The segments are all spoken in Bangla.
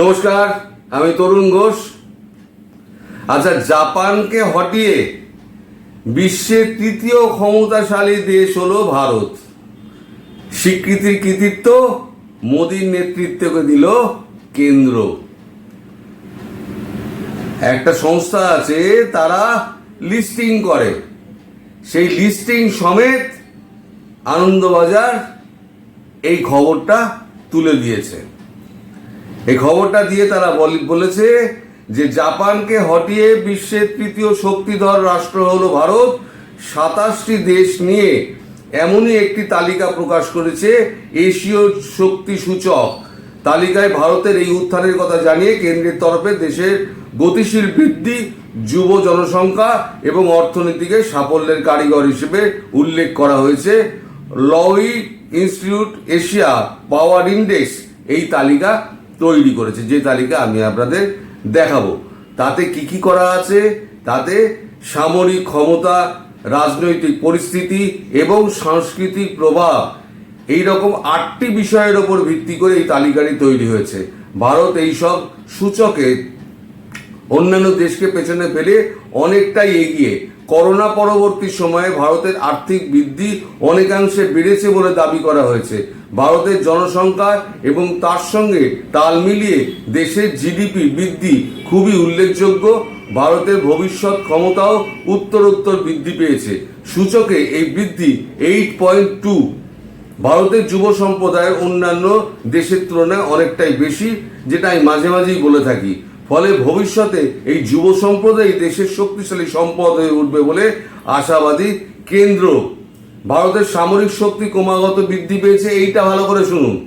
নমস্কার, আমি তরুণ ঘোষ। আচ্ছা জাপানকে হটিয়ে বিশ্বের তৃতীয় ক্ষমতাশালী দেশ হলো ভারত। স্বীকৃতির কৃতিত্ব মোদীর নেতৃত্বকে দিল কেন্দ্র। একটা সংস্থা আছে, তারা লিস্টিং করে। সেই লিস্টিং সমেত আনন্দবাজার এই খবরটা তুলে দিয়েছে। এই খবরটা দিয়ে তারা বলেছে যে জাপানকে হটিয়ে বিশ্বের তৃতীয় শক্তিধর রাষ্ট্র হল ভারত। সাতাশটি দেশ নিয়ে এমনই একটি তালিকা প্রকাশ করেছে এশীয় শক্তি সূচক। তালিকায় ভারতের এই উত্থানের কথা জানিয়ে কেন্দ্রের তরফে দেশের গতিশীল বৃদ্ধি, যুব জনসংখ্যা এবং অর্থনীতিকে সাফল্যের কারিগর হিসেবে উল্লেখ করা হয়েছে। Lowy Institute Asia power index এই তালিকা তৈরি করেছে, যে তালিকা আমি আপনাদের দেখাবো। তাতে কি কি করা আছে? তাতে সামরিক ক্ষমতা, রাজনৈতিক পরিস্থিতি এবং সাংস্কৃতিক প্রভাব এই রকম আটটি বিষয়ের ওপর ভিত্তি করে এই তালিকাটি তৈরি হয়েছে। ভারত এইসব সূচকে অন্যান্য দেশকে পেছনে ফেলে অনেকটাই এগিয়ে করোনা পরবর্তী সময়ে ভারতের আর্থিক বৃদ্ধি অনেকাংশে বেড়েছে বলে দাবি করা হয়েছে। ভারতের জনসংখ্যা এবং তার সঙ্গে তাল মিলিয়ে দেশের জিডিপি বৃদ্ধি খুবই উল্লেখযোগ্য। ভারতের ভবিষ্যৎ ক্ষমতাও উত্তরোত্তর বৃদ্ধি পেয়েছে। সূচকে এই বৃদ্ধি এইট পয়েন্ট টু ভারতের যুব সম্প্রদায়ের অন্যান্য দেশের তুলনায় অনেকটাই বেশি, যেটা আমি মাঝে মাঝেই বলে থাকি। ফলে ভবিষ্যতে এই যুব সম্প্রদায় দেশের শক্তিশালী সম্পদ হয়ে উঠবে বলে আশাবাদী কেন্দ্র। ভারতের সামরিক শক্তি ক্রমাগত বৃদ্ধি পেয়েছে, এইটা ভালো করে শুনুন।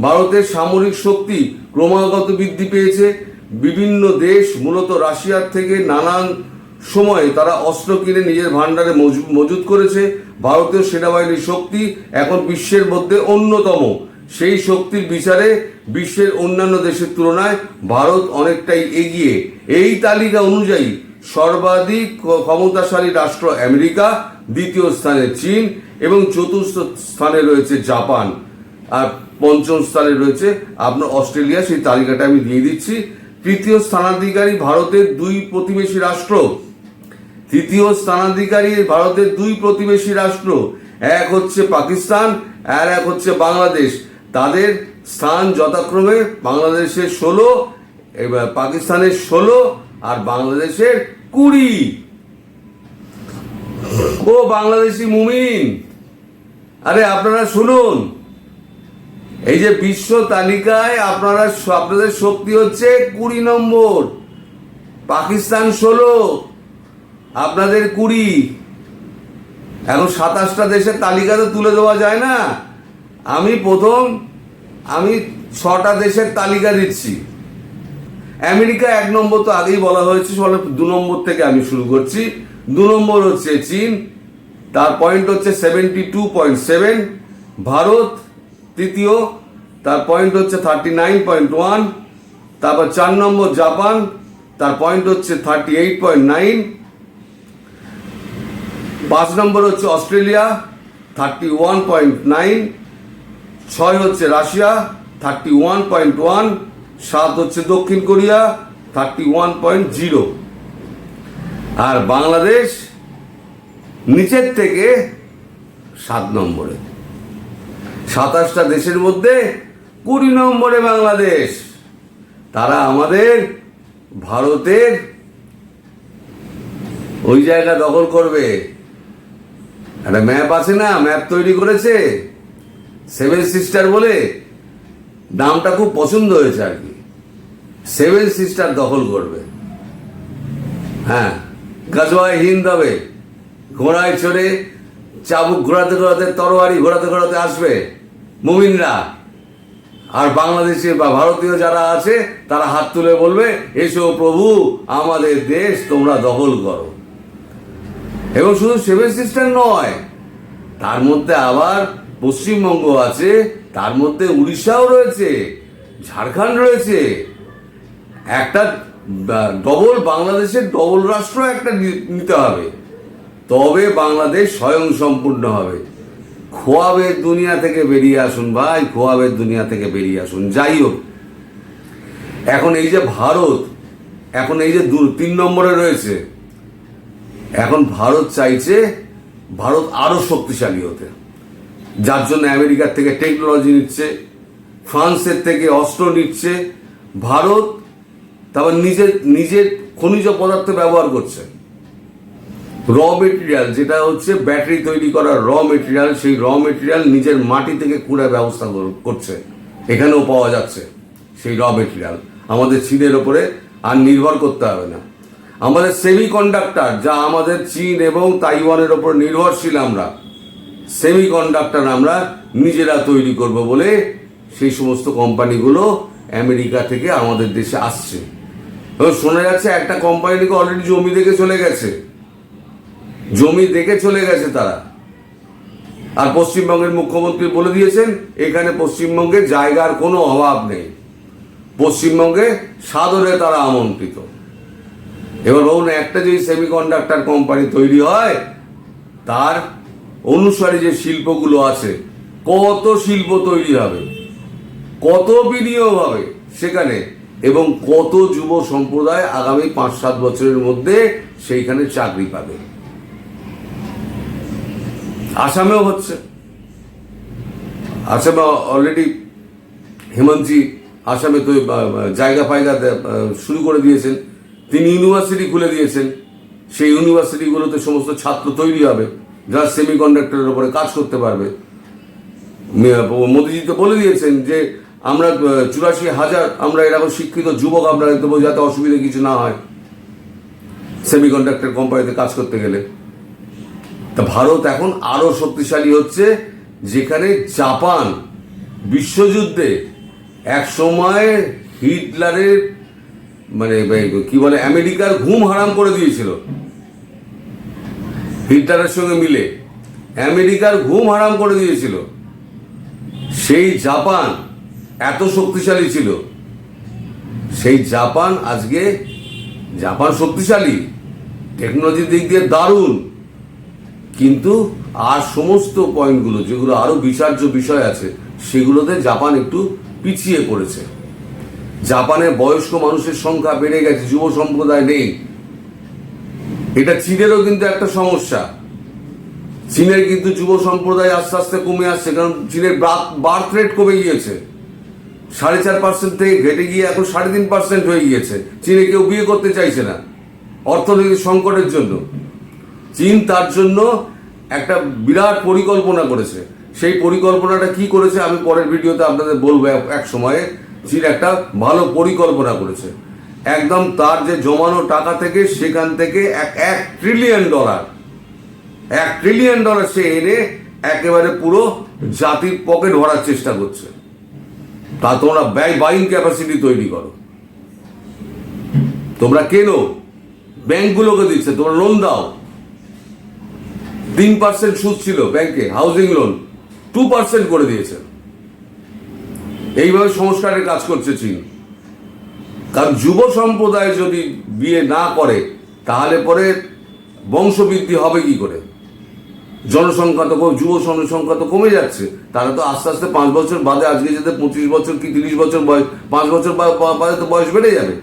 ভারতের সামরিক শক্তি ক্রমাগত বৃদ্ধি পেয়েছে। বিভিন্ন দেশ, মূলত রাশিয়ার থেকে নানান সময়ে তারা অস্ত্র কিনে নিজের ভাণ্ডারে মজু- মজুত করেছে। ভারতীয় সেনাবাহিনীর শক্তি এখন বিশ্বের মধ্যে অন্যতম। সেই শক্তির বিচারে বিশ্বের অন্যান্য দেশের তুলনায় ভারত অনেকটাই এগিয়ে। এই তালিকা অনুযায়ী সর্বাধিক ক্ষমতাশালী রাষ্ট্র আমেরিকা, দ্বিতীয় স্থানে চীন এবং চতুর্থ স্থানে রয়েছে জাপান। আর পঞ্চম স্থানে রয়েছে আপনার অস্ট্রেলিয়া, সেই তালিকাটা আমি দিয়ে দিচ্ছি। তৃতীয় স্থানাধিকারী ভারতের দুই প্রতিবেশী রাষ্ট্র। তৃতীয় স্থানাধিকারী ভারতের দুই প্রতিবেশী রাষ্ট্র। এক হচ্ছে পাকিস্তান, আর এক হচ্ছে বাংলাদেশ। তাদের স্থান যথাক্রমে বাংলাদেশের ষোলো, এবার পাকিস্তানের ষোলো আর বাংলাদেশের কুড়ি। ও বাংলাদেশি মুমিন। আরে আপনারা শুনুন। এই যে বিশ্ব তালিকায় আপনারা আপনাদের শক্তি হচ্ছে কুড়ি নম্বর। পাকিস্তান ষোলো, আপনাদের কুড়ি। এখন সাতাশটা দেশের তালিকা তো তুলে দেওয়া যায় না। আমি প্রথম, আমি ছটা দেশের তালিকা দিচ্ছি। আমেরিকা এক নম্বর তো আগেই বলা হয়েছে, ফলে দু নম্বর থেকে আমি শুরু করছি। দু নম্বর হচ্ছে চীন, তার পয়েন্ট হচ্ছে seventy two point seven Bharat তৃতীয়, তার পয়েন্ট হচ্ছে থার্টি নাইন পয়েন্ট ওয়ান তারপর চার নম্বর জাপান, তার পয়েন্ট হচ্ছে থার্টি এইট পয়েন্ট নাইন পাঁচ নম্বর হচ্ছে Australia thirty one point nine ছয় হচ্ছে Russia thirty one point one সাত হচ্ছে দক্ষিণ Korea thirty one point zero আর বাংলাদেশ নিচের থেকে সাত নম্বরে। সাতাশটা দেশের মধ্যে কুড়ি নম্বরে বাংলাদেশ। তারা আমাদের ভারতের ওই জায়গা দখল করবে। একটা ম্যাপ আছে না? ম্যাপ তৈরি করেছে? সেভেন সিস্টার বলে নামটা খুব পছন্দ হয়েছে আর কি। সেভেন সিস্টার দখল করবে। হ্যাঁ গাজওয়ায় হিন্দ হবে। ঘোড়ায় চড়ে চাবুক ঘোরাতে ঘোরাতে তরোয়ারি ঘোরাতে ঘোরাতে আসবে মুমিনরা। আর বাংলাদেশে বা ভারতীয় যারা আছে, তারা হাত তুলে বলবে, এসো প্রভু, আমাদের দেশ তোমরা দখল করো। এবং শুধু সেভেন সিস্টার নয়, তার মধ্যে আবার পশ্চিমবঙ্গ আছে, তার মধ্যে উড়িষ্যাও রয়েছে, ঝাড়খণ্ড রয়েছে। একটা ডবল বাংলাদেশের ডবল রাষ্ট্র একটা নিতে হবে। তবে বাংলাদেশ স্বয়ং সম্পূর্ণ হবে। খোয়াবের দুনিয়া থেকে বেরিয়ে আসুন ভাই, খোয়াবের দুনিয়া থেকে বেরিয়ে আসুন, যাই হোক। এখন এই যে ভারত, এখন এই যে দু- তিন নম্বরে রয়েছে। এখন ভারত চাইছে, ভারত আরও শক্তিশালী হতে। যার জন্য আমেরিকার থেকে টেকনোলজি নিচ্ছে, ফ্রান্সের থেকে অস্ত্র নিচ্ছে, ভারত তারপর নিজের নিজের খনিজ পদার্থ ব্যবহার করছে। র মেটেরিয়াল যেটা হচ্ছে ব্যাটারি তৈরি করার র মেটেরিয়াল সেই র মেটেরিয়াল নিজের মাটি থেকে কুড়ার ব্যবস্থা কর- করছে। এখানেও পাওয়া যাচ্ছে সেই র মেটেরিয়াল আমাদের চীনের ওপরে আর নির্ভর করতে হবে না। আমাদের সেমি কন্ডাক্টর যা আমাদের চীন এবং তাইওয়ানের ওপর নির্ভরশীল আমরা। সেমি কন্ডাক্টর আমরা নিজেরা তৈরি করব বলে সেই সমস্ত কোম্পানিগুলো আমেরিকা থেকে আমাদের দেশে আসছে। শোনা যাচ্ছে একটা কোম্পানি নাকি অলরেডি জমি দেখে চলে গেছে। জমি দেখে চলে গেছে তারা। আর পশ্চিমবঙ্গের মুখ্যমন্ত্রী বলে দিয়েছেন, এখানে পশ্চিমবঙ্গে জায়গার কোনো অভাব নেই। পশ্চিমবঙ্গে সাদরে তারা আমন্ত্রিত। এবার বলুন একটা যদি সেমিকন্ডাক্টর কোম্পানি তৈরি হয়, তার অনুসারে যে শিল্পগুলো আছে, কত শিল্প তৈরি হবে, কত বিনিয়োগ হবে সেখানে, এবং কত যুব সম্প্রদায় আগামী পাঁচ সাত বছরের মধ্যে সেইখানে চাকরি পাবে। আসামেও হচ্ছে। আসামে অলরেডি হেমন্তজি আসামে তো জায়গা ফায়গা শুরু করে দিয়েছেন। তিনি ইউনিভার্সিটি খুলে দিয়েছেন। সেই ইউনিভার্সিটিগুলোতে সমস্ত ছাত্র তৈরি হবে। যারা সেমি কন্ডাক্টরের উপরে কাজ করতে পারবে। মোদিজি তো বলে দিয়েছেন যে, আমরা চুরাশি হাজার আমরা এরকম শিক্ষিত যুবক আমরা দেবো যাতে অসুবিধা কিছু না হয় সেমি কন্ডাক্টর কোম্পানিতে কাজ করতে গেলে। তা ভারত এখন আরও শক্তিশালী হচ্ছে, যেখানে জাপান বিশ্বযুদ্ধে এক সময় হিটলারের মানে কি বলে, আমেরিকার ঘুম হারাম করে দিয়েছিল। হিটলারের সঙ্গে মিলে আমেরিকার ঘুম হারাম করে দিয়েছিল। সেই জাপান এত শক্তিশালী ছিল। সেই জাপান আজকে জাপান শক্তিশালী টেকনোলজির দিক দিয়ে দারুণ। কিন্তু আর সমস্ত পয়েন্টগুলো যেগুলো আরও বিচার্য বিষয় আছে, সেগুলোতে জাপান একটু পিছিয়ে পড়েছে। জাপানে বয়স্ক মানুষের সংখ্যা বেড়ে গেছে, যুব সম্প্রদায় নেই। এটা চীনেরও কিন্তু একটা সমস্যা। চীনের কিন্তু যুব সম্প্রদায় আস্তে আস্তে কমে আসছে, কারণ চীনের বার্থ রেট কমে গিয়েছে। সাড়ে চার পার্সেন্ট থেকে ঘেটে গিয়ে এখন সাড়ে তিন পার্সেন্ট হয়ে গিয়েছে। চীনে কেউ বিয়ে করতে চাইছে না অর্থনৈতিক সংকটের জন্য। চীন তার জন্য একটা বিরাট পরিকল্পনা করেছে। সেই পরিকল্পনাটা কি করেছে আমি পরের ভিডিওতে আপনাদের বলব এক- সময়ে। চীন একটা ভালো পরিকল্পনা করেছে। একদম তার যে জমানো টাকা থেকে সেখান থেকে এক এক ট্রিলিয়ন ডলার এক ট্রিলিয়ন ডলার সে এনে একেবারে পুরো জাতির পকেট ভরার চেষ্টা করছে। তা তোমরা ব্যয় বাইং ক্যাপাসিটি তৈরি করো। তোমরা কেনো? ব্যাংকগুলোকে দিচ্ছে, তোমরা লোন দাও। তিন পার্সেন্ট সুদ ছিল ব্যাংকে হাউজিং লোন টু পার্সেন্ট করে দিয়েছে। এইভাবে সংস্কারের কাজ করছে চীন। কারণ যুব সম্প্রদায় যদি বিয়ে না করে, তাহলে পরে বংশবৃদ্ধি হবে কি করে? জনসংখ্যা তো যুব জনসংখ্যা তো কমে যাচ্ছে। তারা তো আস্তে আস্তে পাঁচ বছর বাদে, আজকে যেতে পঁচিশ বছর কি তিরিশ বছর বয়স, পাঁচ বছর বাদে তো বয়স বেড়ে যাবে।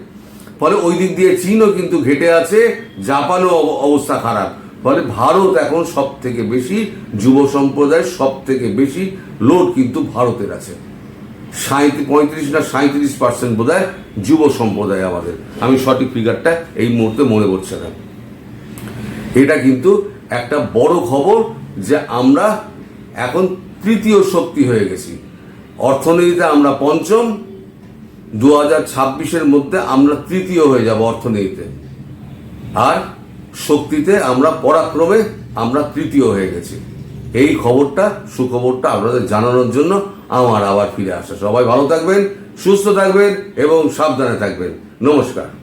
ফলে ওই দিক দিয়ে চীনও কিন্তু ঘেটে আছে, জাপানও অব- অবস্থা খারাপ। ফলে ভারত এখন সব থেকে বেশি, যুব সম্প্রদায়ের সব থেকে বেশি লোড কিন্তু ভারতের আছে। পঁয়ত্রিশ না সাঁত্রিশ পার্সেন্ট বোধ যুব সম্প্রদায় আমাদের। আমি সঠিক ফিগারটা এই মুহূর্তে মনে পড়ছে না। এটা কিন্তু একটা বড় খবর যে আমরা এখন তৃতীয় শক্তি হয়ে গেছি। অর্থনীতিতে আমরা পঞ্চম দু হাজার ছাব্বিশের মধ্যে আমরা তৃতীয় হয়ে যাব অর্থনীতিতে। আর শক্তিতে আমরা পরাক্রমে আমরা তৃতীয় হয়ে গেছি। এই খবরটা, সুখবরটা আপনাদের জানানোর জন্য আমার আবার ফিরে আসা সবাই ভালো থাকবেন সুস্থ থাকবেন এবং সাবধানে থাকবেন। নমস্কার।